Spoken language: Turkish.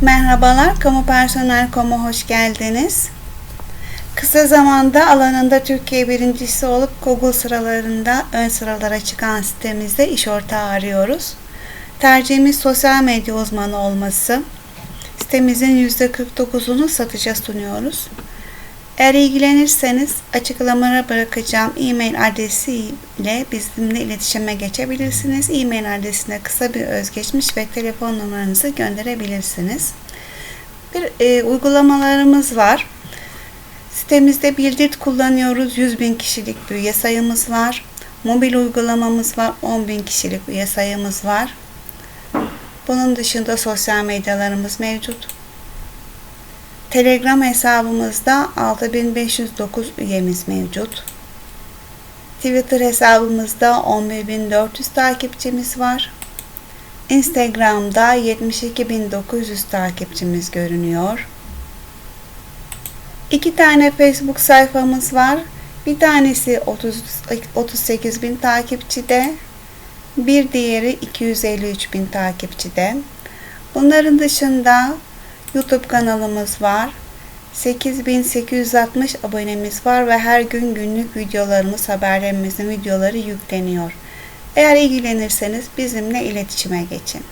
Merhabalar, Kamu Personel Komu hoş geldiniz. Kısa zamanda alanında Türkiye birincisi olup Google sıralarında ön sıralara çıkan sitemizde iş ortağı arıyoruz. Tercihimiz sosyal medya uzmanı olması. Sitemizin %49'unu satışa sunuyoruz. Eğer ilgilenirseniz açıklamalara bırakacağım e-mail adresi ile bizimle iletişime geçebilirsiniz. E-mail adresine kısa bir özgeçmiş ve telefon numaranızı gönderebilirsiniz. Bir e, uygulamalarımız var. Sitemizde Bildirt kullanıyoruz. 100 bin kişilik üye sayımız var. Mobil uygulamamız var. 10 bin kişilik üye sayımız var. Bunun dışında sosyal medyalarımız mevcut. Telegram hesabımızda 6509 üyemiz mevcut. Twitter hesabımızda 11400 takipçimiz var. Instagram'da 72900 takipçimiz görünüyor. İki tane Facebook sayfamız var. Bir tanesi 30, 38 bin takipçide, bir diğeri 253 bin takipçide. Bunların dışında YouTube kanalımız var. 8860 abonemiz var ve her gün günlük videolarımız, haberlerimizin videoları yükleniyor. Eğer ilgilenirseniz bizimle iletişime geçin.